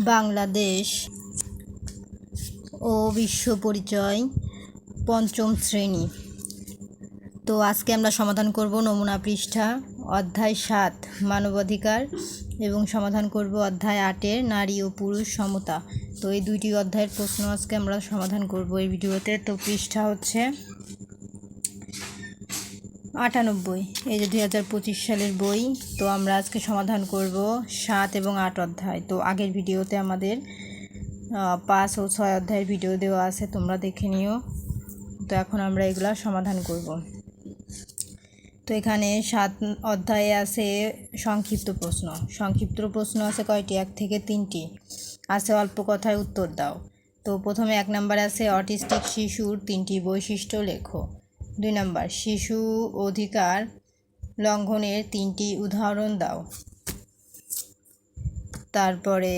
বাংলাদেশ ও বিশ্ব পরিচয় পঞ্চম শ্রেণি। তো আজকে আমরা সমাধান করব নমুনা পৃষ্ঠা, অধ্যায় সাত, মানবাধিকার এবং সমাধান করব অধ্যায় আটের, নারী ও পুরুষ সমতা। তো এই দুইটি অধ্যায়ের প্রশ্ন আজকে আমরা সমাধান করব এই ভিডিওতে। তো পৃষ্ঠা হচ্ছে আটানব্বই। এই যে দুই হাজার পঁচিশ সালের বই, তো আমরা আজকে সমাধান করব সাত এবং আট অধ্যায়। তো আগের ভিডিওতে আমাদের পাঁচ ও ছয় অধ্যায়ের ভিডিও দেওয়া আছে, তোমরা দেখে নিও। তো এখন আমরা এগুলা সমাধান করব। তো এখানে সাত অধ্যায়ে আছে সংক্ষিপ্ত প্রশ্ন। সংক্ষিপ্ত প্রশ্ন আছে কয়টি? এক থেকে তিনটি। আছে অল্প কথায় উত্তর দাও। তো প্রথমে এক নম্বরে আছে অটিস্টিক শিশুর তিনটি বৈশিষ্ট্য লেখো। দুই নম্বর, শিশু অধিকার লঙ্ঘনের তিনটি উদাহরণ দাও। তারপরে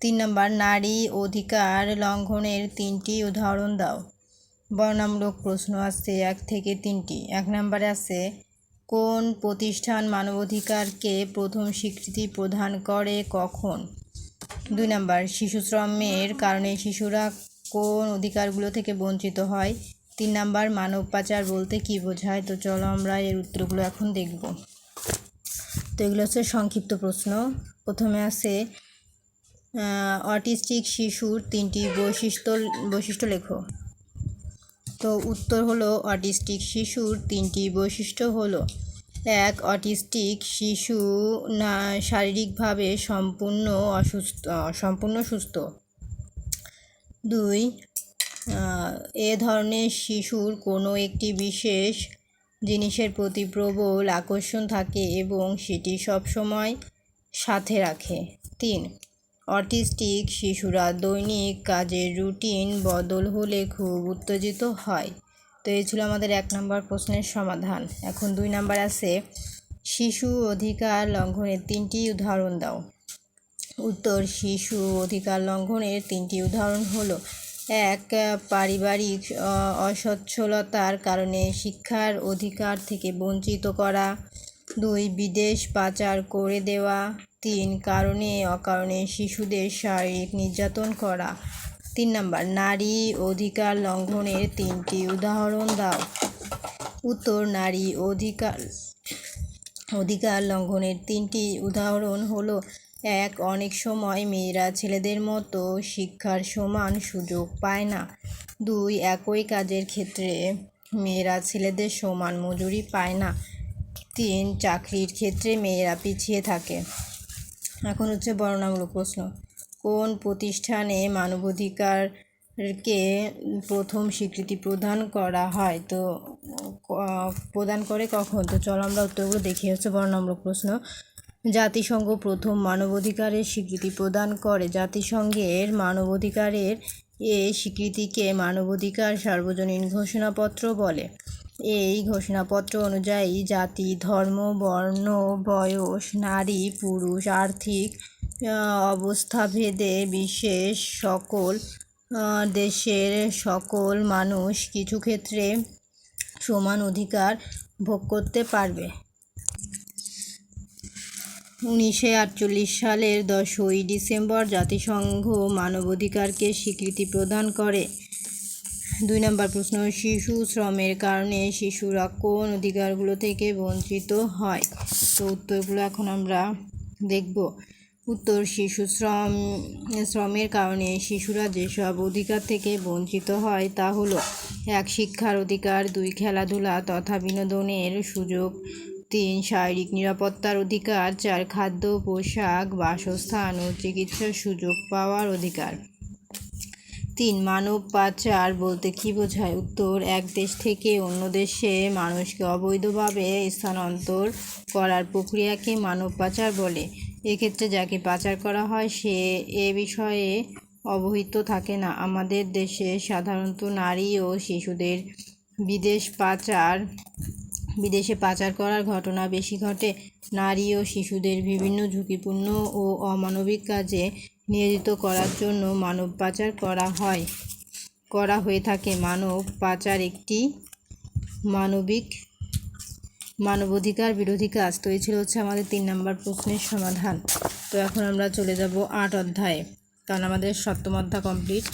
তিন নম্বর, নারী অধিকার লঙ্ঘনের তিনটি উদাহরণ দাও। বর্ণামূলক প্রশ্ন আছে এক থেকে তিনটি। এক নম্বরে আছে, কোন প্রতিষ্ঠান মানবাধিকারকে প্রথম স্বীকৃতি প্রদান করে কখন? দুই নম্বর, শিশু শ্রমের কারণে শিশুরা কোন অধিকারগুলো থেকে বঞ্চিত হয়? তিন নম্বর মানব পাচার বলতে কী বোঝায়? তো চলো আমরা এর উত্তরগুলো এখন দেখব। তো এগুলো হচ্ছে সংক্ষিপ্ত প্রশ্ন। প্রথমে আছে অটিস্টিক শিশুর তিনটি বৈশিষ্ট্য বৈশিষ্ট্য লেখো। তো উত্তর হলো, অটিস্টিক শিশুর তিনটি বৈশিষ্ট্য হলো, এক, অটিস্টিক শিশু না, শারীরিকভাবে সম্পূর্ণ অসুস্থ, সম্পূর্ণ সুস্থ। দুই এ ধরনের শিশুর কোনো একটি বিশেষ জিনিসের প্রতি প্রবল আকর্ষণ থাকে এবং সেটি সবসময় সাথে রাখে। তিন, অটিস্টিক শিশুরা দৈনিক কাজের রুটিন বদল হলে খুব উত্তেজিত হয়। তো এই ছিল আমাদের এক নম্বর প্রশ্নের সমাধান। এখন দুই নাম্বার আছে, শিশু অধিকার লঙ্ঘনের তিনটি উদাহরণ দাও। উত্তর, শিশু অধিকার লঙ্ঘনের তিনটি উদাহরণ হলো এক পারিবারিক অসচ্ছলতার কারণে শিক্ষার অধিকার থেকে বঞ্চিত করা, দুই, বিদেশ পাচার করে দেওয়া, তিন, কারণে অকারণে শিশুদের শারীরিক নির্যাতন করা। তিন নম্বর, নারী অধিকার লঙ্ঘনের তিনটি উদাহরণ দাও। উত্তর, নারী অধিকার অধিকার লঙ্ঘনের তিনটি উদাহরণ হলো এক অনেক সময় মেয়েরা ছেলেদের মতো শিক্ষার সমান সুযোগ পায় না। দুই, একই কাজের ক্ষেত্রে মেয়েরা ছেলেদের সমান মজুরি পায় না। তিন, চাকরির ক্ষেত্রে মেয়েরা পিছিয়ে থাকে। এখন হচ্ছে বর্ণনামূলক প্রশ্ন। কোন প্রতিষ্ঠানে মানবাধিকারকে প্রথম স্বীকৃতি প্রদান করা হয়? তো প্রদান করে কখন? তো চলো আমরা উত্তরগুলো দেখি। হচ্ছে বর্ণনামূলক প্রশ্ন। জাতিসংঘ প্রথম মানবাধিকারের স্বীকৃতি প্রদান করে। জাতিসংঘের মানবাধিকারের এ স্বীকৃতিকে মানবাধিকার সার্বজনীন ঘোষণাপত্র বলে। এই ঘোষণাপত্র অনুযায়ী জাতি, ধর্ম, বর্ণ, বয়স, নারী, পুরুষ, আর্থিক অবস্থাভেদে বিশেষ সকল দেশের সকল মানুষ কিছু ক্ষেত্রে সমান অধিকার ভোগ করতে পারবে। উনিশশো আটচল্লিশ সালের দশই ডিসেম্বর জাতিসংঘ মানবাধিকারকে স্বীকৃতি প্রদান করে। দুই নম্বর প্রশ্ন, শিশু শ্রমের কারণে শিশুরা কোন অধিকারগুলো থেকে বঞ্চিত হয়? তো উত্তরগুলো এখন আমরা দেখব। উত্তর, শিশু শ্রম, শ্রমের কারণে শিশুরা যেসব অধিকার থেকে বঞ্চিত হয় তা হলো, এক শিক্ষার অধিকার, দুই খেলাধুলা তথা বিনোদনের সুযোগ তিন শারীরিক নিরাপত্তার অধিকার, চার খাদ্য, পোশাক, বাসস্থান ও চিকিৎসার সুযোগ পাওয়ার অধিকার। তিন, মানব পাচার বলতে কী বোঝায়? উত্তর, এক দেশ থেকে অন্য দেশে মানুষকে অবৈধভাবে স্থানান্তর করার প্রক্রিয়াকে মানব পাচার বলে। এক্ষেত্রে যাকে পাচার করা হয়, সে এ বিষয়ে অবহিত থাকে না। আমাদের দেশে সাধারণত নারী ও শিশুদের বিদেশ পাচার বিদেশে পাচার করার ঘটনা বেশি ঘটে। নারী ও শিশুদের বিভিন্ন ঝুঁকিপূর্ণ ও অমানবিক কাজে নিয়োজিত করার জন্য মানব পাচার করা হয়। করা হয়ে থাকে। মানব পাচার একটি মানবিক, মানবাধিকার বিরোধী কাজ। তো এই ছিল হচ্ছে আমাদের তিন নম্বর প্রশ্নের সমাধান। তো এখন আমরা চলে যাব আট অধ্যায়ে। কারণ আমাদের সপ্তম অধ্যায় কমপ্লিট।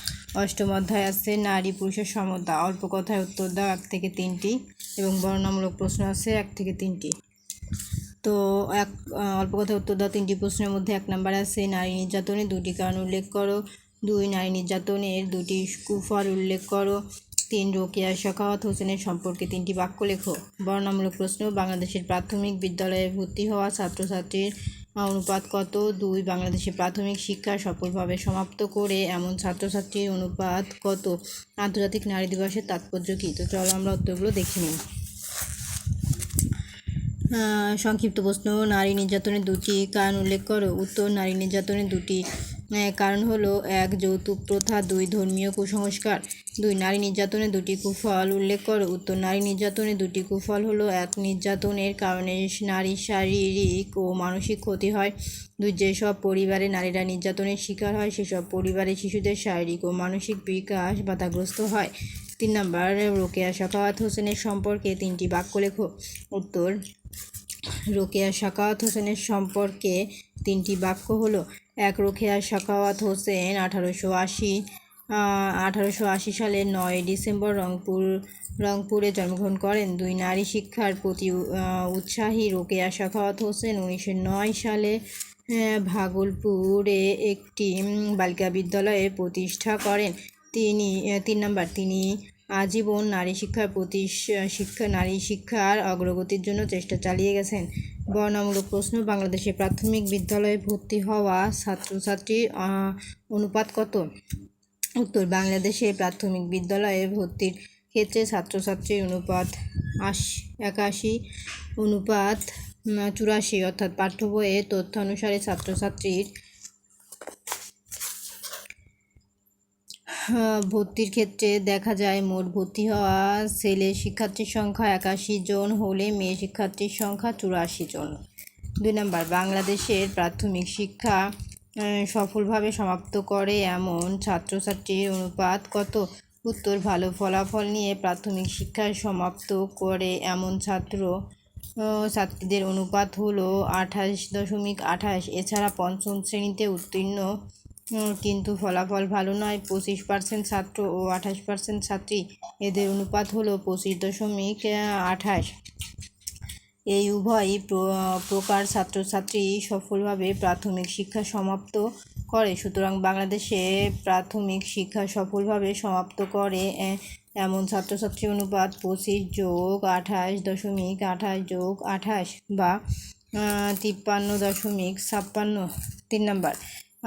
অষ্টম অধ্যায় আছে, নারী, পুরুষের সমতা। অল্প কথায় উত্তর দাও, এক থেকে তিনটি, এবং বর্ণনামূলক প্রশ্ন আছে, এক থেকে তিনটি। তো এক অল্প কথায় উত্তর দাও, তিনটি প্রশ্নের মধ্যে এক নম্বর আছে, নারী নির্যাতনের দুটি কারণ উল্লেখ করো। দুই, নারী নির্যাতনের দুটি কুফল উল্লেখ করো। তিন, রোকেয়া শখাওয়াত হোসেনের সম্পর্কে তিনটি বাক্য লেখো। বর্ণামূলক প্রশ্ন, বাংলাদেশের প্রাথমিক বিদ্যালয়ে ভর্তি হওয়া ছাত্রছাত্রীর অনুপাত কত? দুই, বাংলাদেশে প্রাথমিক শিক্ষা সফলভাবে সমাপ্ত করে এমন ছাত্রছাত্রীর অনুপাত কত? আন্তর্জাতিক নারী দিবসের তাৎপর্য কী? তো চলো আমরা উত্তরগুলো দেখে নিই। সংক্ষিপ্ত প্রশ্ন, নারী নির্যাতনের দুটি কারণ উল্লেখ করো। উত্তর, নারী নির্যাতনের দুটি কারণ হলো এক যৌতুক প্রথা, দুই ধর্মীয় কুসংস্কার, দুই নারী নির্যাতনের দুটি কুফল উল্লেখ করো। উত্তর, নারী নির্যাতনের দুটি কুফল হলো, এক নির্যাতনের কারণে নারীর শারীরিক ও মানসিক ক্ষতি হয়, দুই যেসব পরিবারে নারীরা নির্যাতনের শিকার হয়, সেসব পরিবারে শিশুদের শারীরিক ও মানসিক বিকাশ বাধাগ্রস্ত হয়। তিন নম্বর, রোকেয়া সাখাওয়াত হোসেনের সম্পর্কে তিনটি বাক্য লেখো। উত্তর রোকেয়া সাকাওয়াত হোসেনের সম্পর্কে তিনটি বাক্য হলো, এক, রোকেয়া সাকাওয়াত হোসেন আঠারোশো আশি আঠারোশো আশি সালের নয় ডিসেম্বর রংপুর, রংপুরে জন্মগ্রহণ করেন। দুই, নারী শিক্ষার প্রতি উৎসাহী রোকেয়া সাখাওয়াত হোসেন উনিশশো নয় সালে ভাগলপুরে একটি বালিকা বিদ্যালয়ে প্রতিষ্ঠা করেন। তিনি তিন নম্বর, তিনি আজীবন নারী শিক্ষার প্রতি শিক্ষা, নারী শিক্ষার অগ্রগতির জন্য চেষ্টা চালিয়ে গেছেন। বর্ণামূলক প্রশ্ন, বাংলাদেশে প্রাথমিক বিদ্যালয়ে ভর্তি হওয়া ছাত্রছাত্রীর অনুপাত কত? উত্তর, বাংলাদেশে প্রাথমিক বিদ্যালয়ে ভর্তির ক্ষেত্রে ছাত্রছাত্রীর অনুপাত আশি, একাশি, অনুপাত চুরাশি, অর্থাৎ পাঠ্য বইয়ের তথ্য অনুসারে ছাত্রছাত্রীর ভর্তির ক্ষেত্রে দেখা যায় মোট ভর্তি হওয়া ছেলে শিক্ষার্থীর সংখ্যা একাশি জন হলে মেয়ে শিক্ষার্থীর সংখ্যা চুরাশি জন। দুই নম্বর, বাংলাদেশের প্রাথমিক শিক্ষা সফলভাবে সমাপ্ত করে এমন ছাত্রছাত্রীর অনুপাত কত? উত্তর, ভালো ফলাফল নিয়ে প্রাথমিক শিক্ষা সমাপ্ত করে এমন ছাত্র ছাত্রীদের অনুপাত হলো আঠাশ দশমিক আঠাশ। এছাড়া পঞ্চম শ্রেণীতে উত্তীর্ণ কিন্তু ফলাফল ভালো নয়। পঁচিশ পার্সেন্ট ছাত্র ও আঠাশ পার্সেন্ট ছাত্রী। এদের অনুপাত হলো পঁচিশ দশমিক আঠাশ। এই উভয় প্রকার ছাত্রছাত্রী সফলভাবে প্রাথমিক শিক্ষা সমাপ্ত করে। সুতরাং বাংলাদেশে প্রাথমিক শিক্ষা সফলভাবে সমাপ্ত করে এমন ছাত্রছাত্রী অনুপাত পঁচিশ যোগ আঠাশ দশমিক, আঠাশ যোগ আঠাশ বা তিপ্পান্ন দশমিক ছাপ্পান্ন। তিন নম্বর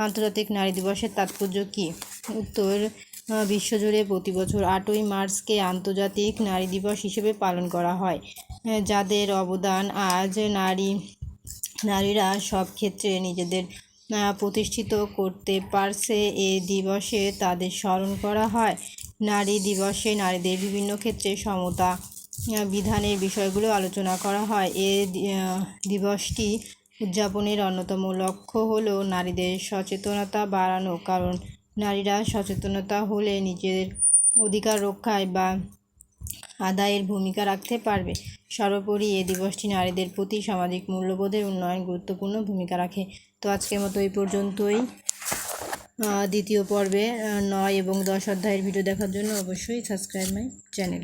আন্তর্জাতিক নারী দিবসের তাৎপর্য কী? উত্তর বিশ্বজুড়ে প্রতি বছর আটই মার্চকে আন্তর্জাতিক নারী দিবস হিসেবে পালন করা হয় যাদের অবদান আজ নারী, নারীরা সব ক্ষেত্রে নিজেদের প্রতিষ্ঠিত করতে পারছে। এ দিবসে তাদের স্মরণ করা হয়। নারী দিবসে নারীদের বিভিন্ন ক্ষেত্রে সমতা বিধানের বিষয়গুলো আলোচনা করা হয়। এ দিবসটি উদযাপনের অন্যতম লক্ষ্য হলো নারীদের সচেতনতা বাড়ানো, কারণ নারীরা সচেতনতা হলে নিজের অধিকার রক্ষায় বা আদায়ের ভূমিকা রাখতে পারবে। সর্বোপরি এ দিবসটি নারীদের প্রতি সামাজিক মূল্যবোধের উন্নয়ন গুরুত্বপূর্ণ ভূমিকা রাখে। তো আজকের মতো এই পর্যন্তই। দ্বিতীয় পর্বে নয় এবং দশ অধ্যায়ের ভিডিও দেখার জন্য অবশ্যই সাবস্ক্রাইব মাই চ্যানেল।